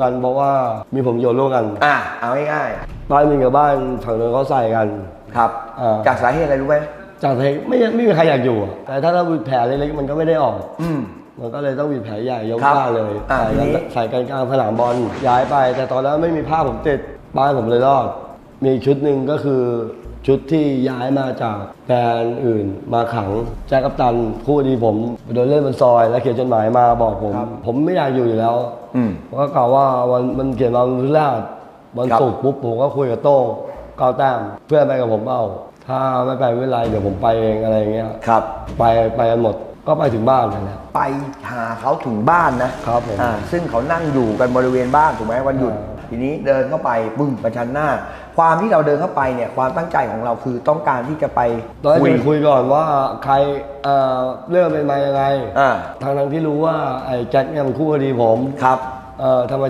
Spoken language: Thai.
กันเพราะว่ามีผมโยนร่วมกันอะเอาง่ายบ้านมินกับบ้านฝั่งนู้นเขาใส่กัน ๆครับ อ่า จากสาเหตุอะไรรู้ไหมจากเทคไม่ไม่มีใครอยากอยู่อะแต่ถ้าเราหวีดแผลเล็กๆมันก็ไม่ได้ออก อืม มันก็เลยต้องหวีดแผลใหญ่ยกครับบ้านเลยอ่าใส่กันทีนี้ใส่กันกลางสนามบอลย้ายไป แต่ตอนนั้นไม่มีผ้าผมติดบ้านผมเลยรอด มีอีกชุดหนึ่งก็คือชุดที่ย้ายมาจากแบรนด์อื่นมาขังแจ็คกัปตันพูดดีผมโดนเล่นบนซอย แล้วเขียนจดหมายมาบอกผม ผมไม่อยากอยู่อยู่แล้วอืม ผมก็กล่าวว่าวันมันเขียนมาวันพฤหัสวันครับศุกร์ปุ๊บผมก็คุยกับโต้งเก้าวแต้มเพื่อนไปกับผมเปล่าถ้าไม่ไปไม่เป็นไรเดี๋ยวผมไปเองอะไรอย่างเงี้ยครับ ไปไปกันหมดก็ไปถึงบ้านนั่นแหละ ไปหาเขาถึงบ้านนะครับผม อ่าซึ่งเขานั่งอยู่กันบริเวณบ้านถูกไหมวันหยุด อ่า ทีนี้เดินเข้าไปปึ้งประชันหน้า ความที่เราเดินเข้าไปเนี่ยความตั้งใจของเราคือต้องการที่จะไปตอนแรกคุยจะคุยก่อนว่าใครเอ่อเรื่องเป็นมายังไงอ่า ทางทางๆที่รู้ว่าไอ้แจ็คเนี่ยมันคู่คดีผมครับ เอ่อทำไม